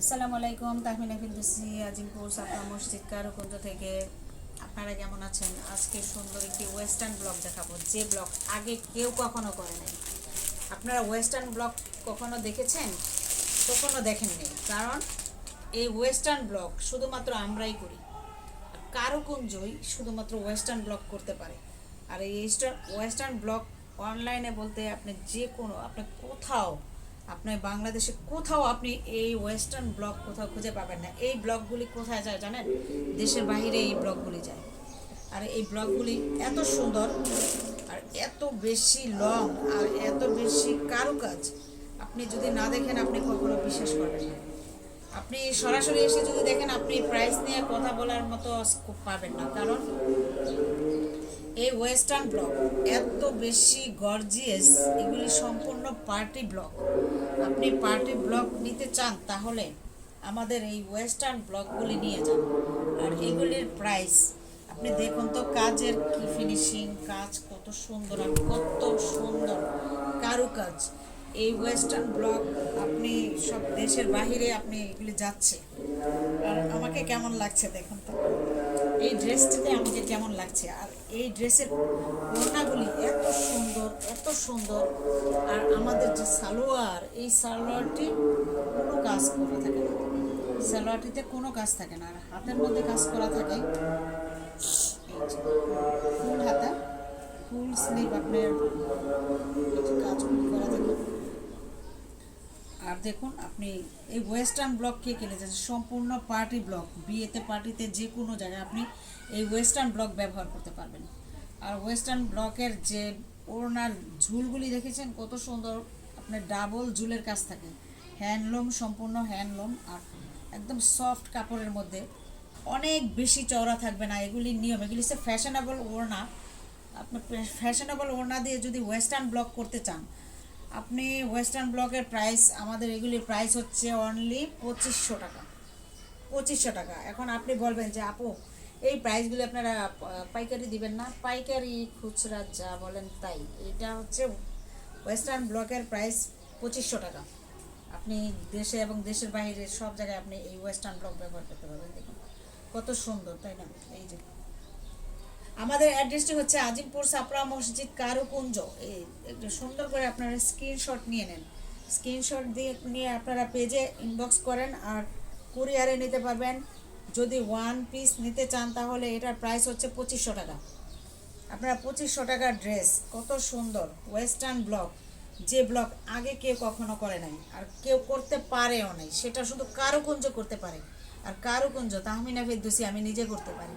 আসসালামু আলাইকুম, তাহমিনা ফিরদৌসি, আজিমপুর সাফা মসজিদ কারুকুঞ্জ থেকে। আপনারা কেমন আছেন? আজকে সুন্দর একটি ওয়েস্টার্ন ব্লগ দেখাবো। যে ব্লগ আগে কেউ কখনো করে নাই। আপনারা ওয়েস্টার্ন ব্লগ কখনো দেখেছেন? কখনো দেখেননি। কারণ এই ওয়েস্টার্ন ব্লগ শুধুমাত্র আমরাই করি। কারুকুঞ্জই শুধুমাত্র ওয়েস্টার্ন ব্লগ করতে পারে। আর এই ওয়েস্টার্ন ব্লগ অনলাইনে বলতে আপনি যে কোনো আপনি কোথাও আপনি বাংলাদেশে কোথাও আপনি এই ওয়েস্টার্ন ব্লগ কোথাও খুঁজে পাবেন না। এই ব্লগগুলি কোথায় যায় জানেন? দেশের বাইরে এই ব্লগগুলি যায়। আর এই ব্লগগুলি এত সুন্দর, আর এত বেশি লং আর এত বেশি কারুকাজ, আপনি যদি না দেখেন, আপনি কখনো বিশ্বাস করবেন না। আপনি সরাসরি এসে যদি দেখেন, আপনি প্রাইস নিয়ে কথা বলার মতো পাবেন না। কারণ এই ওয়েস্টার্ন ব্লক এত বেশি গর্জিয়াস, এগুলি সম্পূর্ণ পার্টি ব্লক আপনি পার্টি ব্লক নিতে চান, তাহলে আমাদের এই ওয়েস্টার্ন ব্লকগুলি নিয়ে যান। আর এগুলির প্রাইস, আপনি দেখুন তো কাজের কি ফিনিশিং কাজ কত সুন্দর আর কত সুন্দর কারুকাজ। এই ওয়েস্টার্ন ব্লক আপনি সব দেশের বাহিরে আপনি এগুলি যাচ্ছে। আর আমাকে কেমন লাগছে দেখুন তো? এই ড্রেসটিতে আমাকে কেমন লাগছে? আর এই ড্রেসের ওড়নাগুলি এত সুন্দর এত সুন্দর। আর আমাদের যে সালোয়ার, এই সালোয়ারটি কোনো কাজ করা থাকে না। সালোয়ারটিতে কোনো কাজ থাকে না, আর হাতের মধ্যে কাজ করা থাকে। ফুল হাতা, ফুল স্লিভ আপনার এই যে কাজগুলি করা থাকে আর দেখুন, আপনি এই ওয়েস্টার্ন ব্লক কে কিনেছেন, সম্পূর্ণ পার্টি ব্লক বিয়েতে পার্টিতে যে কোনো জায়গায় আপনি এই ওয়েস্টার্ন ব্লক ব্যবহার করতে পারবেন। আর ওয়েস্টার্ন ব্লকের যে ওড়নার ঝুলগুলি দেখেছেন, কত সুন্দর আপনার ডাবল ঝুলের কাজ থাকে। হ্যান্ডলুম, সম্পূর্ণ হ্যান্ডলুম আর একদম সফট কাপড়ের মধ্যে অনেক বেশি চওড়া থাকবে না। এগুলির নিয়ম, এগুলি হচ্ছে ফ্যাশনেবল ওড়না। আপনি ফ্যাশনেবল ওড়না দিয়ে যদি ওয়েস্টার্ন ব্লক করতে চান আপনি ওয়েস্টার্ন ব্লকের প্রাইস আমাদের এগুলির প্রাইস হচ্ছে অনলি পঁচিশশো টাকা। পঁচিশশো টাকা। এখন আপনি বলবেন যে, আপু, এই প্রাইসগুলি আপনারা পাইকারি দিবেন না। পাইকারি খুচরা যা বলেন তাই। এটা হচ্ছে ওয়েস্টার্ন ব্লকের প্রাইস পঁচিশশো টাকা। আপনি দেশে এবং দেশের বাইরে সব জায়গায় আপনি এই ওয়েস্টার্ন ব্লক ব্যবহার করতে পারবেন। দেখুন, কত সুন্দর, তাই না? এই যে। আমাদের অ্যাড্রেসটি হচ্ছে আজিমপুর সাপড়া মসজিদ কারুকুঞ্জ। এই একটু সুন্দর করে আপনারা স্ক্রিনশট নিয়ে নেন। স্ক্রিনশট দিয়ে নিয়ে আপনারা পেজে ইনবক্স করেন আর কুরিয়ারে নিতে পারবেন। যদি ওয়ান পিস নিতে চান তাহলে এটার প্রাইস হচ্ছে পঁচিশশো টাকা। আপনারা পঁচিশশো টাকার ড্রেস কত সুন্দর ওয়েস্টার্ন ব্লক যে ব্লক আগে কেউ কখনো করে নাই আর কেউ করতে পারেও নাই, সেটা শুধু কারুকুঞ্জ করতে পারে। আর কারুকুঞ্জ, তাহমিনা ফেরদুসি, আমি নিজে করতে পারি।